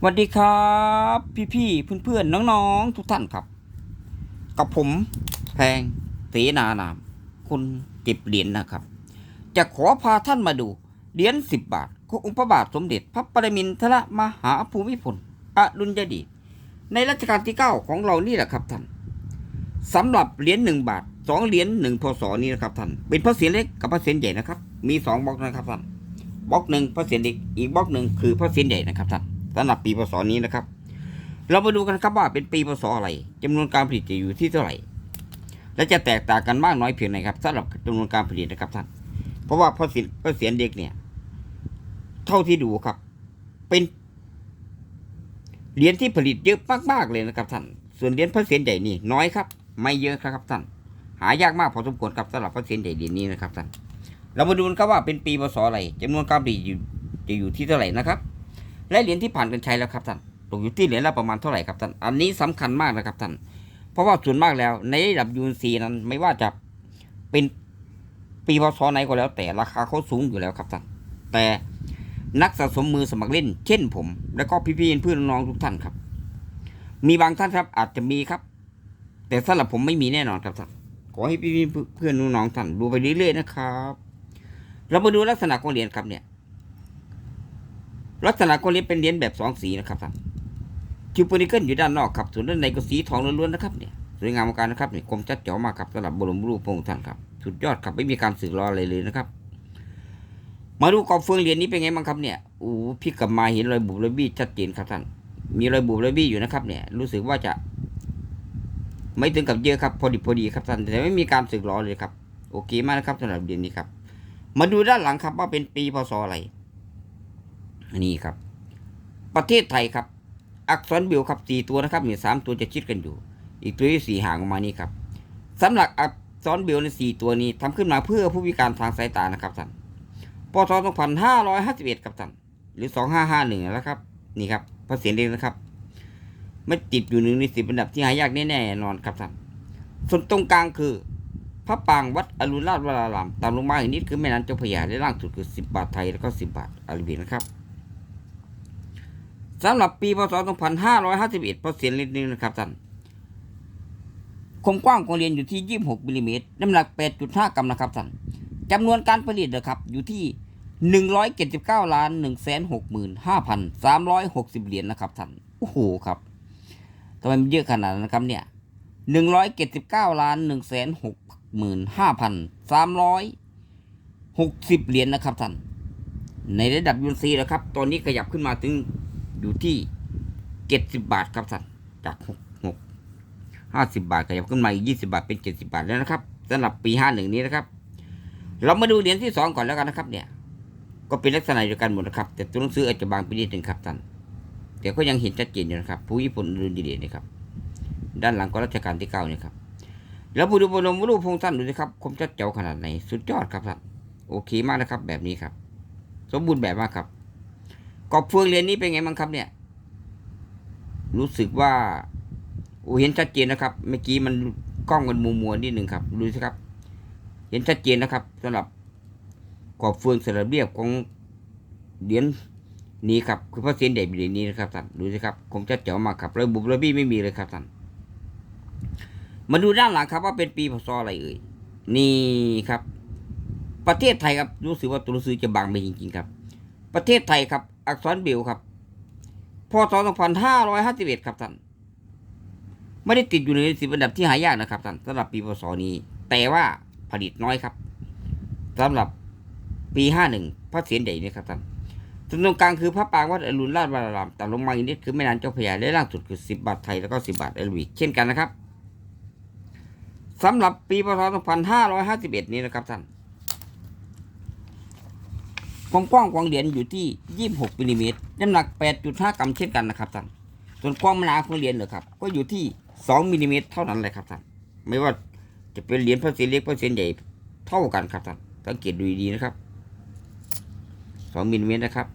สวัสดีครับ พี่ๆเพื่อนๆนน้องๆ ทุกท่านครับ กับผมแพงเสนานามคุณเก็บเหรียญนะครับ จะขอพาท่านมาดูเหรียญสิบบาทขององค์พระบาทสมเด็จพระปรมินทรมหาภูมิพลอดุลยเดชในรัชกาลที่เก้าของเรานี่แหละครับท่านสำหรับเหรียญหนึ่งบาทสองเหรียญหนึ่งพศนี้นะครับท่านเป็นพระเศียรเล็กกับพระเศียรใหญ่นะครับ มีสองบล็อกนะครับท่านบล็อกหนึ่งพระเศียรเล็กอีกบล็อกหนึ่งคือพระเศียรใหญ่นะครับท่าน สำหรับปีพศนี้นะครับ เรามาดูกันครับว่าเป็นปีพศอะไรจำนวนการผลิตจะอยู่ที่เท่าไหร่ และจะแตกต่างกันมากน้อยเพียงไหนครับสำหรับจำนวนการผลิตนะครับท่าน เพราะว่าพระศิลพระเศียรเด็กเนี่ย เท่าที่ดูครับ เป็นเหรียญที่ผลิตเยอะมากๆเลยนะครับท่าน ส่วนเหรียญพระเศียรใหญ่นี่น้อยครับ ไม่เยอะครับท่าน หายากมากพอสมควรครับสำหรับพระเศียรใหญ่เหรียญนี้นะครับท่านเรามาดูกันครับว่าเป็นปีพศอะไรจำนวนการผลิตอยู่จะอยู่ที่เท่าไหร่นะครับ และเหรียญที่ผ่านการใช้แล้วครับท่านตกอยู่ที่เหรียญละประมาณเท่าไหร่ครับท่านอันนี้สำคัญมากนะครับท่านเพราะว่าส่วนมากแล้วในระดับยูนซีนั้นไม่ว่าจะเป็นปีพศไหนก็แล้ว แต่ราคาเขาสูงอยู่แล้วครับท่านแต่นักสะสมมือสมัครเล่น เช่นผม แล้วก็พี่ๆเพื่อนน้องทุกท่านครับ มีบางท่านครับอาจจะมีครับ แต่สำหรับผมไม่มีแน่นอนครับท่านขอให้พี่ๆเพื่อนน้องท่านดูไปเรื่อยๆนะครับ เรามาดูลักษณะของเหรียญครับเนี่ย ลักษณะของเหรียญเป็นเหรียญแบบสองสีนะครับท่านทิวเปอนิเกิลอยู่ด้านนอกครับส่วนด้านในก็สีทองล้วนๆนะครับเนี่ยสวยงามมากนะครับนี่คมชัดเจ๋วมากครับสำหรับบรมรูปพระองค์ท่านครับสุดยอดครับไม่มีการสึกรออะไรเลยนะครับ มาดูกรอบเฟืองเหรียญนี้เป็นไงบ้างครับเนี่ยโอ้พี่กลับมาเห็นรอยบุบรอยบี้ชัดเจนครับท่านมีรอยบุบรอยบี้อยู่นะครับเนี่ยรู้สึกว่าจะ ไม่ถึงกับเยอะครับพอดีพอดีครับท่านแต่ไม่มีการสึกรอเลยครับโอเคมากนะครับสำหรับเหรียญนี้ครับ มาดูด้านหลังครับว่าเป็นปีพศอะไร อันนี้ครับ ประเทศไทยครับ อักษรเบลครับสี่ตัวนะครับมีสามตัวจะชิดกันอยู่ อีกตัวที่สี่ห่างออกมานี่ครับสำหรับอักษรเบลในสี่ตัวนี้ทำขึ้นมาเพื่อผู้พิการทางสายตานะครับท่านพศสองพันห้าร้อยห้าสิบเอ็ดครับท่านหรือสองห้าห้าหนึ่งแล้วครับนี่ครับพระเสียรเองนะครับไม่ติดอยู่หนึ่งในสิบอันดับที่หายากแน่ๆนอนครับท่านส่วนตรงกลางคือพระปางวัดอรุณราชวรารามตามลงมาอีกนิดคือแม่น้ำเจ้าพระยาและล่างสุดคือสิบบาทไทยแล้วก็สิบบาทอาราบิกนะครับ สำหรับปีพศ 2551พอเสียนนิดนึงนะครับท่านความกว้างของเหรียญอยู่ที่ 26มิลลิเมตรน้ำหนัก 8.5 กรัมนะครับท่านจำนวนการผลิตนะครับอยู่ที่ 179ล้าน165,360 เหรียญนะครับท่านโอ้โหครับทำไมมันเยอะขนาดนั้นนะครับเนี่ย 179ล้าน165,360 เหรียญนะครับท่านในระดับยูนซีนะครับ ตอนนี้ขยับขึ้นมาถึง อยู่ที่เจ็ดสิบบาทครับท่านจากหกหกห้าสิบาทขยับขึ้นมาอีกยี่สิบาทเป็นเจ็ดสิบาทแล้วนะครับสำหรับปีห้าหนึ่งนี้นะครับ เรามาดูเหรียญที่สองก่อนแล้วกันนะครับ เนี่ย ก็เป็นลักษณะเดียวกันหมดนะครับ แต่ตัวหนังสืออาจจะบางไปนิดหนึ่งครับท่านแต่ก็ยังเห็นชัดเจนอยู่นะครับ ผู้ญี่ปุ่นรุ่นดีเด่นนะครับ ด้านหลังก็รัชกาลที่เก้านี่ครับแล้วผู้ดูบรมรูปพงษ์ท่านดูสิครับคมชัดเจ๋วขนาดไหน สุดยอดครับท่านโอเคมากนะครับ แบบนี้ครับ สมบูรณ์แบบมากครับ กอบเฟืองเรียญนี้เป็นไงบ้างครับเนี่ย รู้สึกว่าโอ้เห็นชัดเจนนะครับ เมื่อกี้มันกล้องมันมัวมัวๆนิดหนึ่งครับดูสิครับ เห็นชัดเจนนะครับสำหรับกอบเฟืองสระเบียบของเหรียญนี้ครับคือพระเศียรใหญ่เหรียญนี้นะครับท่านดูสิครับคมชัดเจ๋วมากครับระบุบระบี้ไม่มีเลยครับท่านมาดูด้านหลังครับว่าเป็นปีพศอะไรเอ่ยนี่ครับ ประเทศไทยครับรู้สึกว่าตัวหนังสือจะบางไปจริงๆครับ ประเทศไทยครับ อักษรเบลครับพศ2551 ครับท่านไม่ได้ติดอยู่ในสิบอันดับที่หายากนะครับท่านสำหรับปีพศนี้ แต่ว่าผลิตน้อยครับสำหรับปี 51 พระเศียรใหญ่นี่ครับท่านส่วนตรงกลางคือพระปางวัดอรุณราชวรารามต่ำลงมาอีกนิดคือแม่น้ำเจ้าพระยาและล่างสุดคือ 10 บาทไทยแล้วก็ 10 บาทเอลวีเช่นกันนะครับสำหรับปีพศ2551 นี้นะครับท่าน ความกว้างของเหรียญอยู่ที่ 26มิลลิเมตรน้ำหนัก 8.5 กรัมเช่นกันนะครับท่าน ส่วนความหนาของเหรียญเหรอครับ ก็อยู่ที่ 2มิลลิเมตรเท่านั้นเลยครับท่าน ไม่ว่าจะเป็นเหรียญพระเศียรเล็กพระเศียรใหญ่เท่ากันครับท่าน สังเกตดูดีๆนะครับ 2มิลลิเมตรนะครับ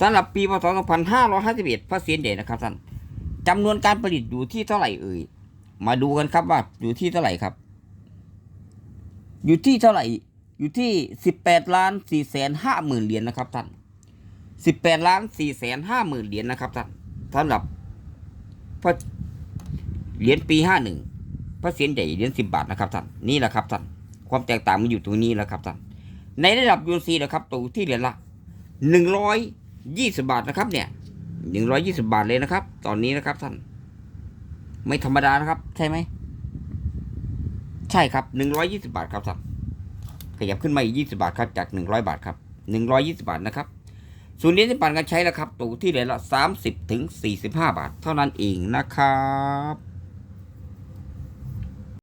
สำหรับปีพศ 2551พระเศียรใหญ่นะครับท่านจำนวนการผลิตอยู่ที่เท่าไหร่เอ่ย มาดูกันครับว่าอยู่ที่เท่าไหร่ครับ อยู่ที่เท่าไหร่ อยู่ที่สิบแปดล้านสี่แสนห้าหมื่นเหรียญนะครับท่านสิบแปดล้านสี่แสนห้าหมื่นเหรียญนะครับท่านสำหรับพระเหรียญปีห้าหนึ่งพระเศียรใหญ่เหรียญสิบบาทนะครับท่าน นี่แหละครับท่าน ความแตกต่างมันอยู่ตรงนี้แหละครับท่าน ในระดับยูนซีนะครับตัวที่เหรียญละหนึ่งร้อยยี่สิบาทนะครับเนี่ยหนึ่งร้อยยี่สิบาทเลยนะครับ ตอนนี้นะครับท่าน ไม่ธรรมดานะครับ ใช่ไหม ใช่ครับหนึ่งร้อยยี่สิบาทครับท่าน ขยับขึ้นมาอีกยี่สิบาทครับจากหนึ่งร้อยบาทครับหนึ่งร้อยยี่สิบาทนะครับส่วนเหรียญที่ปั่นกันใช้แล้วครับตัวที่เหรียละสามสิบถึงสี่สิบห้าบาท เท่านั้นเองนะครับ